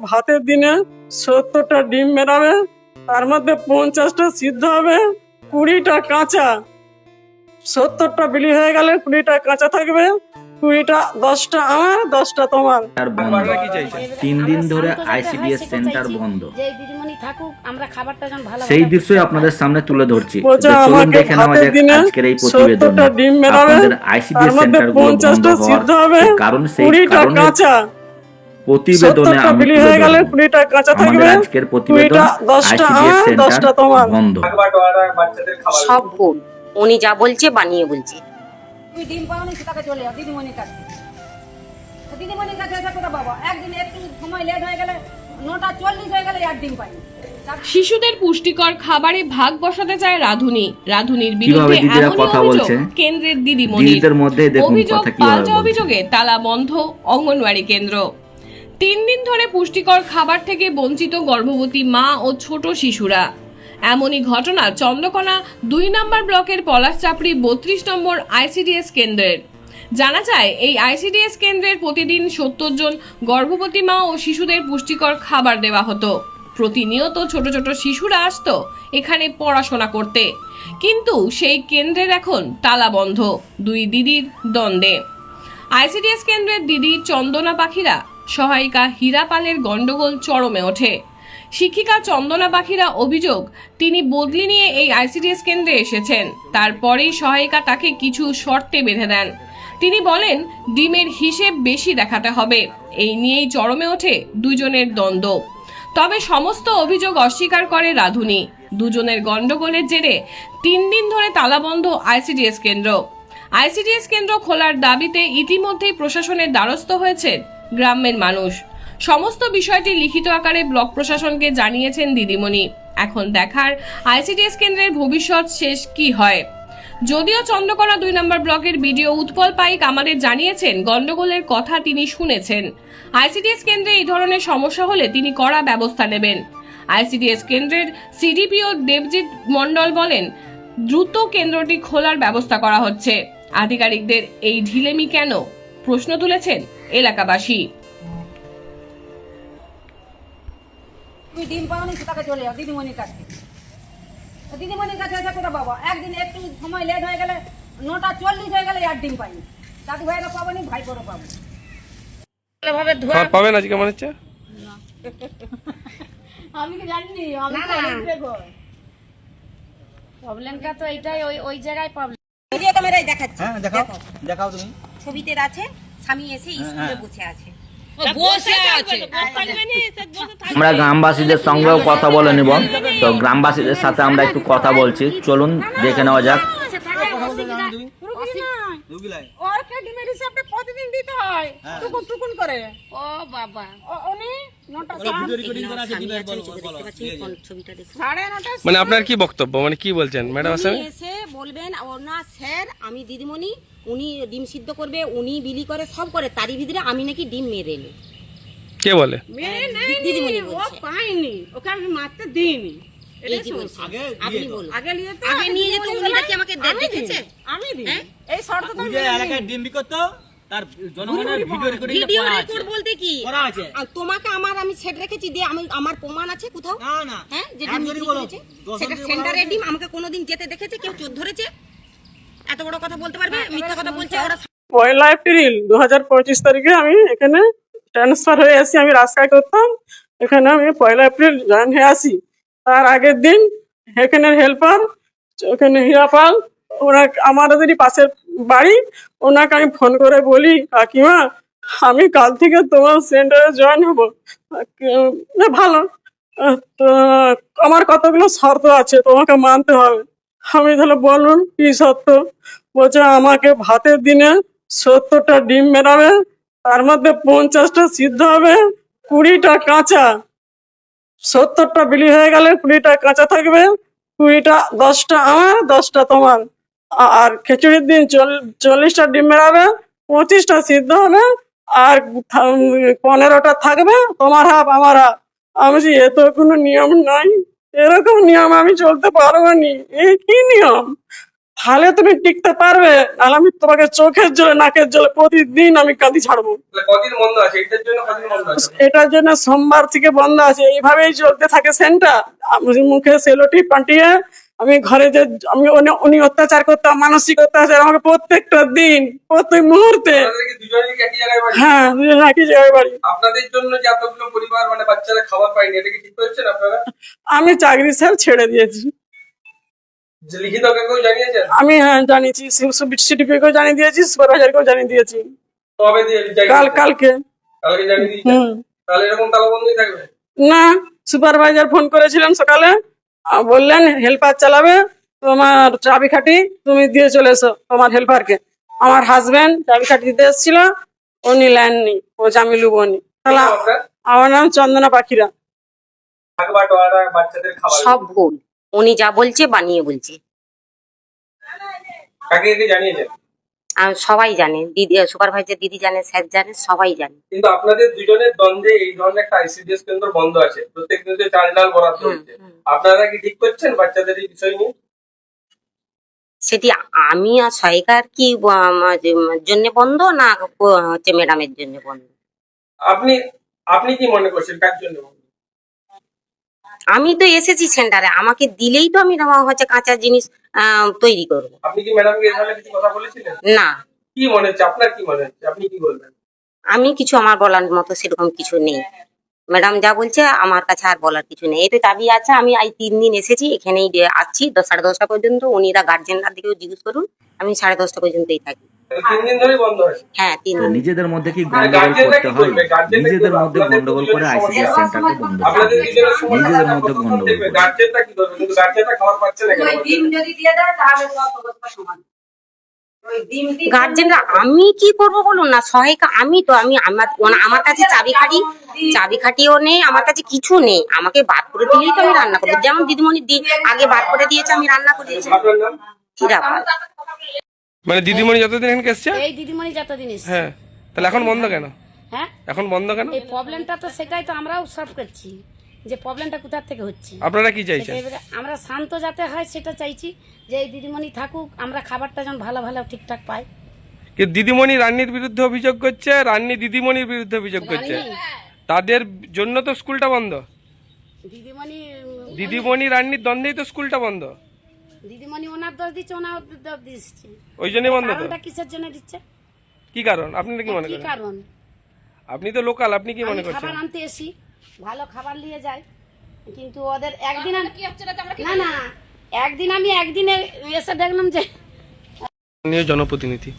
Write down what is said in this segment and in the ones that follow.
ভাতের দিনে সত্তরটা ডিম বেরাবে তার মধ্যে পঞ্চাশটা সিদ্ধ হবে কুড়িটা কাঁচা। সত্তরটা বিলি হয়ে গেলে কুড়িটা কাঁচা থাকবে কুড়িটা দশটা আমার দশটা তোমার। তিন দিন ধরে আইসিডিএস সেন্টার বন্ধ। সেই দৃশ্যই আপনাদের সামনে তুলে ধরছি। চলুন দেখে নেওয়া যাক আজকের এই প্রতিবেদন। আপনাদের আইসিডিএস সেন্টারগুলো বন্ধ পঞ্চাশটা হওয়ার সিদ্ধ হবে কারণ সেই কুড়িটা কারণে কাঁচা। প্রতিবেদনে আমি তুলে হয়ে গেলে। কুড়িটা কাঁচা থাকবে আজকের প্রতিবেদন দশটা সেন্টার তোমার বন্ধ। সব ভুল। উনি যা বলছে বানিয়ে বলছে। তুই ডিম পাওনি সেটাকে চলে যাও দিদিমণির কাছে। দিদিমণির কাছে এসে কোথা বাবা একদিন একটু সময় লেট হয়ে গেলে নটা চল্লিশ হয়ে গেলে আর ডিম পাইনি শিশুদের পুষ্টিকর খাবারে ভাগ বসাতে চায় রাধুনি। রাধুনির বিরুদ্ধে অভিযোগ বলছে? কেন্দ্রের দিদিমণি দিদিদের মধ্যে দেখুন অভিযোগ পাল্টা অভিযোগে তালা বন্ধ অঙ্গনওয়াড়ি কেন্দ্র। তিন দিন ধরে পুষ্টিকর খাবার থেকে বঞ্চিত গর্ভবতী মা ও ছোট শিশুরা। এমনই ঘটনা চন্দ্রকোনা দুই নম্বর ব্লকের পলাশচাপড়ি বত্রিশ নম্বর আইসিডিএস কেন্দ্রের। জানা যায়, এই আইসিডিএস কেন্দ্রের প্রতিদিন সত্তর জন গর্ভবতী মা ও শিশুদের পুষ্টিকর খাবার দেওয়া হতো। প্রতিনিয়ত ছোট ছোট শিশুরা আসতো এখানে পড়াশোনা করতে। কিন্তু সেই কেন্দ্রের এখন তালা বন্ধ, দুই দিদির দ্বন্দ্বে। আইসিডিএস কেন্দ্রের দিদি চন্দনা পাখিরা সহায়িকা হীরা পালের গন্ডগোল চরমে ওঠে। শিক্ষিকা চন্দনা পাখিরা অভিযোগ, তিনি বদলি নিয়ে এই আইসিডিএস কেন্দ্রে এসেছেন। তারপরেই সহায়িকা তাকে কিছু শর্তে বেঁধে দেন। তিনি বলেন, ডিমের হিসেব বেশি দেখাতে হবে। এই নিয়েই চরমে ওঠে দুজনের দ্বন্দ্ব। তবে সমস্ত অভিযোগ অস্বীকার করে রাধুনি। দুজনের গন্ডগোলের জেরে তিন দিন ধরে তালাবন্ধ আইসিডিএস কেন্দ্র। আইসিডিএস কেন্দ্র খোলার দাবিতে ইতিমধ্যেই প্রশাসনের দ্বারস্থ হয়েছে গ্রামের মানুষ। সমস্ত বিষয়টি লিখিত আকারে ব্লক প্রশাসনকে জানিয়েছেন দিদিমণি। এখন দেখার আইসিডিএস কেন্দ্রের ভবিষ্যৎ শেষ কি হয়? যদিও চন্দ্রকোনা দুই নম্বর ব্লকের বিডিও উৎপল পাইক আমাদের জানিয়েছেন গন্ডগোলের কথা তিনি শুনেছেন। আইসিডিএস কেন্দ্রে এই ধরনের সমস্যা হলে তিনি কড়া ব্যবস্থা নেবেন। আইসিডিএস কেন্দ্রের সিডিপিও দেবজিৎ মণ্ডল বলেন, দ্রুত কেন্দ্রটি খোলার ব্যবস্থা করা হচ্ছে। আধিকারিকদের এই ঢিলেমি কেন? প্রশ্ন তুলেছেন এলাকাবাসী। ডিম পাওনি সেটাকে চলে যাও দিদিমণির কাছে। দিদিমণির কোথা বাবা একদিন একটু সময় লেট হয়ে গেলে নটা চল্লিশ হয়ে গেলে আর ডিম পাইনি। দাদু ভাইরা পাবো নি ভাই করে পাবো ভাবে ধোয়া পাবেন আজকে মনে হচ্ছে? আমি কি জানি আমি প্রবলেমটা তো এটাই ওই ওই জায়গায় প্রবলেম দেখাচ্ছি। হ্যাঁ দেখাও। দেখাও তুমি। ছবিতে আছে স্বামী এসে স্কুলে বসে আছে। আমরা গ্রামবাসীদের সঙ্গেও কথা বলে নিব। তো গ্রামবাসীদের সাথে আমরা একটু কথা বলছি। চলুন দেখে নেওয়া যাক। প্রতিদিন দিতে হয়। টুকুন টুকুন করে। ও বাবা। ও- উনি মানে আপনার কি বক্তব্য? মানে কি বলছেন? ম্যাডাম আসামি? এসে বলবেন ওনার স্যার আমি দিদিমণি উনি ডিম সিদ্ধ করবে উনি বিলি করে সব করে তারই ভিতরে আমি নাকি ডিম মেরে এলো কে বলে? মেয়ে দিদিমণি ও পাইনি ওকে আমি মারতে দিইনি। আমি তার জনগণের ভিডিও রেকর্ডিং ভিডিও রেকর্ড বলতে কি? করা আছে। আর তোমাকে আমার আমি সেট রেখেছি দিয়ে আমি আমার প্রমাণ আছে কোথাও? না না। হ্যাঁ? যে ডিম যদি বিক্রি বলো, করেছে দশ সেটা বলো, ডিম আমাকে কোনোদিন যেতে দেখেছে? কেউ চোর ধরেছে? এত বড় কথা বলতে পারবে? মিথ্যা কথা বলছে? ওরা পয়লা এপ্রিল দু হাজার পঁচিশ তারিখে আমি এখানে ট্রান্সফার হয়ে আসি আমি রাস্তায় করতাম। এখানে আমি পয়লা এপ্রিল জয়েন হয়ে আসি। তার আগের দিন এখানের হেল্পার ওখানে হীরাপাল ওরা আমাদেরই পাশের বাড়ি? ওনাকে আমি ফোন করে বলি, কাকিমা, আমি কাল থেকে তোমার সেন্টারে জয়েন হব। ভালো। তো, আমার কতগুলো শর্ত আছে, তোমাকে মানতে হবে। আমি তাহলে বলুন, কি শর্ত? বলছে, আমাকে ভাতের দিনে সত্তরটা ডিম বেরাবে তার মধ্যে পঞ্চাশটা সিদ্ধ হবে, কুড়িটা কাঁচা। সত্তরটা বিলি হয়ে গেলে কুড়িটা কাঁচা থাকবে, কুড়িটা, দশটা আমার, দশটা তোমার। আর খিচুড়ির দিন চল- চল্লিশটা ডিম বেরাবে পঁচিশটা সিদ্ধ হবে আর পনেরোটা থাকবে। তোমার হাফ আমার। হাফ আমি বলছি, এ তো কোনো নিয়ম নাই এরকম নিয়ম আমি চলতে পারব নি। এই কি নিয়ম? তাহলে তুমি টিকতে পারবে নাহলে আমি তোমাকে চোখের জলে নাকের জলে প্রতিদিন আমি কাঁদি ছাড়বো। এটার জন্য সোমবার থেকে বন্ধ আছে। এইভাবেই চলতে থাকে সেন্টার মুখে সেলোটি পাঠিয়ে আমি ঘরে যে আমি উনি- অত্যাচার করতাম মানসিক অত্যাচার আমাকে প্রত্যেকটা দিন প্রত্যেক মুহূর্তে। হ্যাঁ দুজন একই জায়গায় বাড়ি। আপনাদের জন্য যে এতগুলো পরিবার মানে বাচ্চারা খাবার পায়নি এটা কি ঠিক করছেন আপনারা? আমি চাকরি স্যার ছেড়ে দিয়েছি। লিখিত আমি হ্যাঁ জানিয়েছি সিডিপিকেও জানিয়ে দিয়েছি সুপারভাইজারকেও জানিয়ে দিয়েছি। কবে কাল কালকে। কালকে জানিয়ে দিয়েছেন? হুম। তাহলে এরকম তালাবন্ধই থাকবে? না সুপারভাইজার ফোন করেছিলেন সকালে। বললেন হেল্পার চালাবে তোমার চাবিকাঠি তুমি দিয়ে চলে এসো তোমার হেল্পারকে আমার হাজবেন্ড চাবিকাঠি দিতে এসেছিল উনি নেননি ও যে আমি লুবনি তাহলে? আমার নাম চন্দনা পাখিরা। সব ভুল উনি যা বলছে বানিয়ে বলছে। কাকে জানিয়েছেন? সবাই জানে। দিদি সুপারভাইজার দিদি জানে স্যার জানে সবাই জানে। কিন্তু আপনাদের দুজনের দ্বন্দ্বে এই ধরনের একটা আইসিডিএস কেন্দ্র বন্ধ আছে। প্রত্যেক দিন চাল ডাল বরাদ্দ হচ্ছে। আপনারা কি ঠিক করছেন বাচ্চাদের এই বিষয় নিয়ে? সেটি আমি আর সহায়িকার কি জন্য বন্ধ না হচ্ছে ম্যাডামের জন্য বন্ধ? আপনি আপনি কি মনে করছেন? কার জন্য বন্ধ? আমি তো এসেছি সেন্টারে আমাকে দিলেই তো আমি হচ্ছে কাঁচা জিনিস তৈরি করব। আপনি কি ম্যাডামকে কিছু কথা বলেছিলেন? না। কি মনে হচ্ছে? আপনার কি মনে হচ্ছে? আপনি কি বলবেন? আমি কিছু আমার বলার মতো সেরকম কিছু নেই। ম্যাডাম যা বলছে আমার কাছে আর বলার কিছু নেই। এই তো চাবি আছে আমি আজ তিন দিন এসেছি এখানেই আছি দশ সাড়ে দশটা পর্যন্ত। উনিরা গার্জেনরা দিকেও জিজ্ঞেস করুন আমি সাড়ে দশটা পর্যন্তই থাকি। এই তিন দিন ধরেই বন্ধ আছে হ্যাঁ দিন। নিজেদের মধ্যে কি মানে গন্ডগোল করতে হয়? নিজেদের মধ্যে গন্ডগোল করে আইসিডিএস সেন্টারকে বন্ধ নিজেদের মধ্যে গন্ডগোল গার্জেনরা কি করবে? কিন্তু গার্জেনরা খাবার পাচ্ছে না কেন? ওই ডিম যদি দিয়ে দেয় তাহলে সব অবস্থা সমান ওই ডিম দিয়ে- গার্জেনরা আমি কি করব বলুন না? সহায়িকা আমি তো আমি আমার আমার কাছে চাবি খাটি চাবি খাটিও নেই আমার কাছে কিছু নেই। আমাকে বার করে দিলেই তো আমি রান্না করব। যেমন দিদিমণি দি- আগে বার করে দিয়েছে আমি রান্না করে দিয়েছি মানে দিদিমণি যতদিন এখানে এসছে? এই দিদিমণি যতদিন এসছে। হ্যাঁ তাহলে এখন বন্ধ কেন? হ্যাঁ? এখন বন্ধ কেন? এই প্রবলেমটা তো সেটাই তো আমরাও সলভ করছি যে প্রবলেমটা কোথা থেকে হচ্ছে। আপনারা কি চাইছেন? আমরা শান্ত যাতে হয় সেটা চাইছি যে এই দিদিমণি থাকুক আমরা খাবারটা যেন ভালো ভালো ঠিকঠাক পাই। কি দিদিমণি রান্নির বিরুদ্ধে অভিযোগ করছে রান্নি দিদিমণির বিরুদ্ধে অভিযোগ করছে? তাদের জন্য তো স্কুলটা বন্ধ। দিদিমণি দিদিমণি রান্নির দ্বন্দ্বেই তো স্কুলটা বন্ধ। দিদিমণি ওনার দোষ দিচ্ছে ওনার দোষ দিচ্ছে। ওই জন্যই বন্ধ তো? কারণটা কিসের জন্য দিচ্ছে? কি কারণ? আপনি কি মনে কি কারণ? আপনি তো লোকাল আপনি কি মনে করছেন? খাবার আনতে এসি ভালো খাবার নিয়ে যাই। কিন্তু ওদের একদিন আমি- না না একদিন আমি একদিনে এসে দেখলাম যে নিয়ে জনপ্রতিনিধি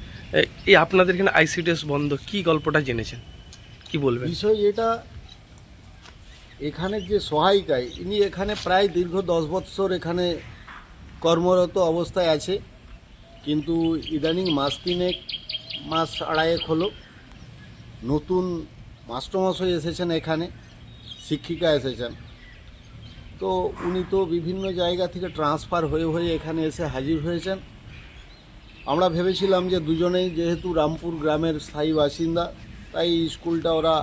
এই আপনাদের এখানে আইসিডিএস বন্ধ কি গল্পটা জেনেছেন? কি বলবেন? বিষয় এটা এখানে যে সহায়িকায় ইনি এখানে প্রায় দীর্ঘ দশ বৎসর এখানে কর্মরত অবস্থায় আছে, কিন্তু ইদানিং মাস তিনেক, মাস আড়াইক হলো নতুন মাস্টারমশাই এসেছেন এখানে, শিক্ষিকা এসেছেন। তো উনি তো বিভিন্ন জায়গা থেকে ট্রান্সফার হয়ে হয়ে এখানে এসে হাজির হয়েছেন। আমরা ভেবেছিলাম যে দুজনেই যেহেতু রামপুর গ্রামের স্থায়ী বাসিন্দা, তাই স্কুলটা ওরা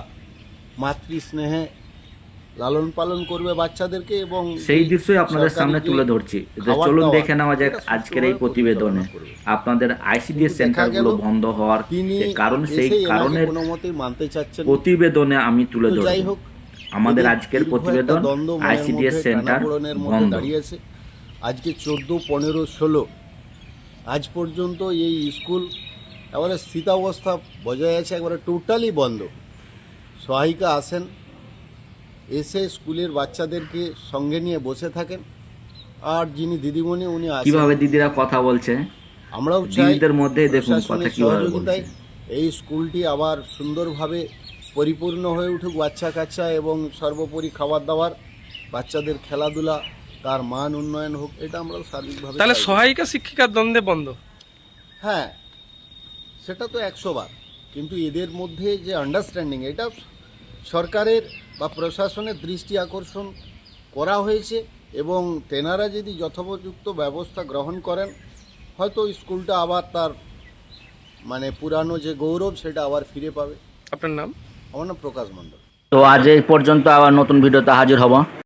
মাতৃ স্নেহে লালন পালন করবে বাচ্চাদেরকে এবং সেই দৃশ্যই আপনাদের সামনে তুলে ধরছি। চলুন দেখে নেওয়া যাক আজকের এই প্রতিবেদনে। আপনাদের আইসিডিএস সেন্টারগুলো বন্ধ হওয়ার কারণ সেই কারণের মানতে চাচ্ছেন প্রতিবেদনে আমি তুলে তো যাই হোক আমাদের আজকের প্রতিবেদন আইসিডিএস সেন্টার বন্ধ। দাঁড়িয়েছে আজকে চোদ্দ পনেরো ষোলো আজ পর্যন্ত এই স্কুল এবারে স্থিতাবস্থা বজায় আছে একবারে টোটালি বন্ধ। সহায়িকা আসেন এসে স্কুলের বাচ্চাদেরকে সঙ্গে নিয়ে বসে থাকেন। আর যিনি দিদিমণি উনি কীভাবে দিদিরা কথা বলছে? আমরাও দিদিদের মধ্যে দেখুন কথা কীভাবে বলছে। এই স্কুলটি আবার সুন্দরভাবে পরিপূর্ণ হয়ে উঠুক বাচ্চা কাচ্চা এবং সর্বোপরি খাবার দাবার বাচ্চাদের খেলাধুলা তার মান উন্নয়ন হোক এটা আমরা সার্বিকভাবে তাহলে সহায়িকা শিক্ষিকার দ্বন্দ্বে বন্ধ? হ্যাঁ সেটা তো একশো বার। কিন্তু এদের মধ্যে যে আন্ডারস্ট্যান্ডিং এটা সরকারের বা প্রশাসনের দৃষ্টি আকর্ষণ করা হয়েছে এবং তেনারা যদি যথোপযুক্ত ব্যবস্থা গ্রহণ করেন হয়তো স্কুলটা আবার তার মানে পুরানো যে গৌরব সেটা আবার ফিরে পাবে। আপনার নাম? আমার নাম প্রকাশ মণ্ডল। তো আজ এই পর্যন্ত আবার নতুন ভিডিওতে হাজির হব।